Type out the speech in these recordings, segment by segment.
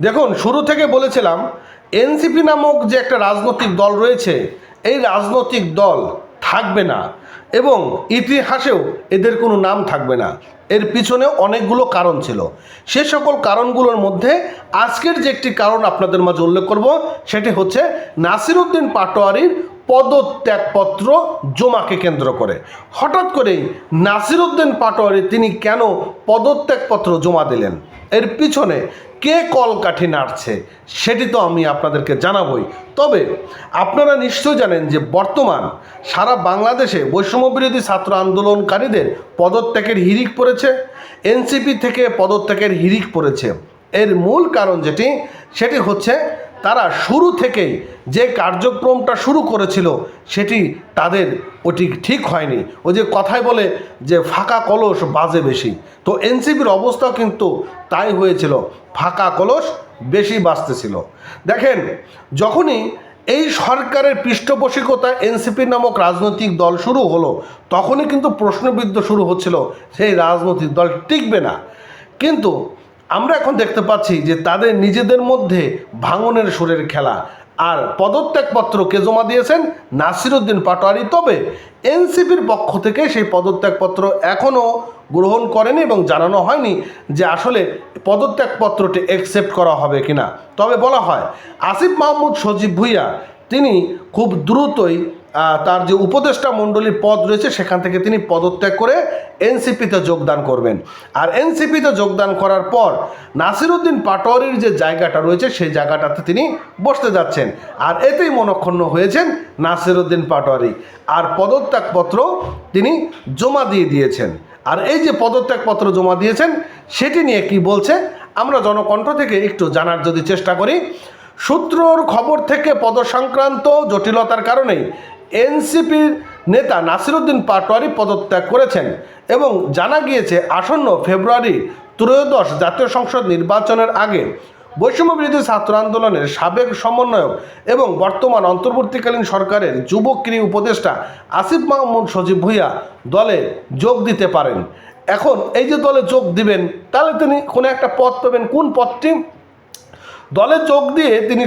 দেখুন, শুরু থেকে বলেছিলাম এনসিপি নামক যে একটা রাজনৈতিক দল রয়েছে, এই রাজনৈতিক দল থাকবে না এবং ইতিহাসেও এদের কোনো নাম থাকবে না। এর পিছনে অনেকগুলো কারণ ছিল। সে সকল কারণগুলোর মধ্যে আজকের যে একটি কারণ আপনাদের মাঝে উল্লেখ করব, সেটি হচ্ছে নাসিরুদ্দিন পাটোয়ারির পদত্যাগপত্র জমাকে কেন্দ্র করে। হঠাৎ করেই নাসিরুদ্দিন পাটোয়ারি তিনি কেন পদত্যাগপত্র জমা দিলেন? এর পিছনে কে কলকাঠি নাড়ছে সেটি তো আমি আপনাদেরকে জানাবই। তবে আপনারা নিশ্চয় জানেন যে বর্তমান সারা বাংলাদেশে বৈষম্য বিরোধী ছাত্র আন্দোলনকারীদের পদত্যাগের হিরিক পড়েছে, এনসিপি থেকে পদত্যাগের হিরিক পড়েছে। এর মূল কারণ যেটি, সেটি হচ্ছে তারা শুরু থেকেই যে কার্যক্রমটা শুরু করেছিল, সেটি তাদের ওটি ঠিক হয়নি। ওই যে কথায় বলে যে ফাঁকা কলস বাজে বেশি। তো এনসিপির অবস্থা কিন্তু তাই হয়েছিল। ফাঁকা কলস বেশি বাঁচতেছিল দেখেন, যখনই এই সরকারের পৃষ্ঠপোষকতা এনসিপি নামক রাজনৈতিক দল শুরু হলো, তখনই কিন্তু প্রশ্নবিদ্ধ শুরু হচ্ছিল, সেই রাজনৈতিক দল টিকবে না। কিন্তু আমরা এখন দেখতে পাচ্ছি যে তাদের নিজেদের মধ্যে ভাঙনের সুরের খেলা। আর পদত্যাগপত্র কে জমা দিয়েছেন? নাসিরুদ্দিন পাটোয়ারি। তবে এনসিপির পক্ষ থেকে সেই পদত্যাগপত্র এখনও গ্রহণ করেনি এবং জানানো হয়নি যে আসলে পদত্যাগপত্রটি অ্যাকসেপ্ট করা হবে কিনা। তবে বলা হয়, আসিফ মাহমুদ সজীব ভুইয়া, তিনি খুব দ্রুতই তার যে উপদেষ্টা মণ্ডলীর পদ রয়েছে, সেখান থেকে তিনি পদত্যাগ করে এনসিপিতে যোগদান করবেন। আর এনসিপিতে যোগদান করার পর নাসিরুদ্দিন পাটোয়ারির যে জায়গাটা রয়েছে, সেই জায়গাটাতে তিনি বসতে যাচ্ছেন। আর এতেই মনক্ষুণ্ণ হয়েছেন নাসিরুদ্দিন পাটোয়ারি। আর পদত্যাগপত্র তিনি জমা দিয়ে দিয়েছেন। আর এই যে পদত্যাগপত্র জমা দিয়েছেন, সেটি নিয়ে কি বলছে, আমরা জনকণ্ঠ থেকে একটু জানার যদি চেষ্টা করি। সূত্রর খবর থেকে পদসংক্রান্ত জটিলতার কারণেই এনসিপির নেতা নাসিরুদ্দিন পাটোয়ারি পদত্যাগ করেছেন এবং জানা গিয়েছে আসন্ন ফেব্রুয়ারি ত্রয়োদশ জাতীয় সংসদ নির্বাচনের আগে বৈষম্য বিরোধী ছাত্র আন্দোলনের সাবেক সমন্বয়ক এবং বর্তমান অন্তর্বর্তীকালীন সরকারের যুবক্রী উপদেষ্টা আসিফ মাহমুদ সজীব ভুইয়া দলে যোগ দিতে পারেন। এখন এই যে দলে যোগ দিবেন, তাহলে তিনি কোনো একটা পদ পাবেন। কোন পদটি? দলে যোগ দিয়ে তিনি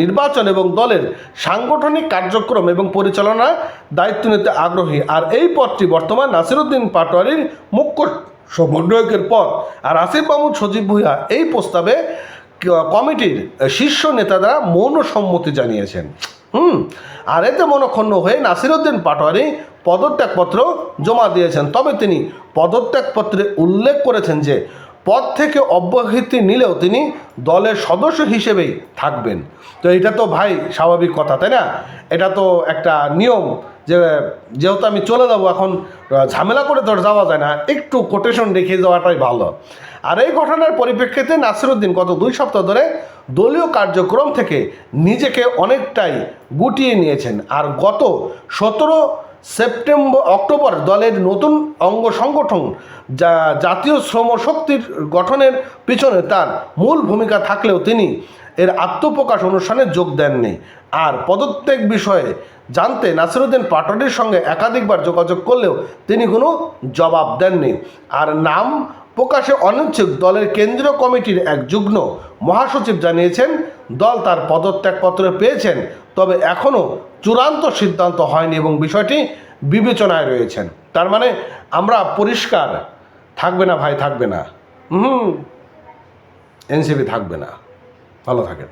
নির্বাচন এবং দলের সাংগঠনিক কার্যক্রম এবং পরিচালনার দায়িত্ব নিতে আগ্রহী। আর এই পদটি বর্তমান নাসিরুদ্দিন পাটোয়ারির মুখ্য সমন্বয়কের পদ। আর আসিফ মাহমুদ, সজীব ভুইয়া এই প্রস্তাবে কমিটির শীর্ষ নেতারা মৌন সম্মতি জানিয়েছেন। হুম, আর এতে মনক্ষুণ্ণ হয়ে নাসিরুদ্দিন পাটোয়ারি পদত্যাগপত্র জমা দিয়েছেন। তবে তিনি পদত্যাগপত্রে উল্লেখ করেছেন যে পদ থেকে অব্যাহতি নিলেও তিনি দলের সদস্য হিসেবেই থাকবেন। তো এটা তো ভাই স্বাভাবিক কথা, তাই না? এটা তো একটা নিয়ম যে যেহেতু আমি চলে যাব এখন, ঝামেলা করে তোর যাওয়া যায় না, একটু কোটেশন রেখে যাওয়াটাই ভালো। আর এই ঘটনার পরিপ্রেক্ষিতে নাসিরুদ্দিন গত দুই সপ্তাহ ধরে দলীয় কার্যক্রম থেকে নিজেকে অনেকটাই গুটিয়ে নিয়েছেন। আর গত সতেরো সেপ্টেম্বর, অক্টোবর দলের নতুন অঙ্গ সংগঠন যা জাতীয় শ্রম শক্তির গঠনের পিছনে তার মূল ভূমিকা থাকলেও তিনি এর আত্মপ্রকাশ অনুষ্ঠানে যোগ দেননি। আর পদত্যাগ বিষয়ে জানতে নাসিরুদ্দিন পাটনির সঙ্গে একাধিকবার যোগাযোগ করলেও তিনি কোনো জবাব দেননি। আর নাম প্রকাশে অনিচ্ছুক দলের কেন্দ্রীয় কমিটির এক যুগ্ম মহাসচিব জানিয়েছেন, দল তার পদত্যাগপত্র পেয়েছেন, তবে এখনও চূড়ান্ত সিদ্ধান্ত হয়নি এবং বিষয়টি বিবেচনায় রয়েছেন। তার মানে আমরা পরিষ্কার, থাকবে না ভাই, থাকবে না। হুম, এনসিপি থাকবে না। ভালো থাকেন।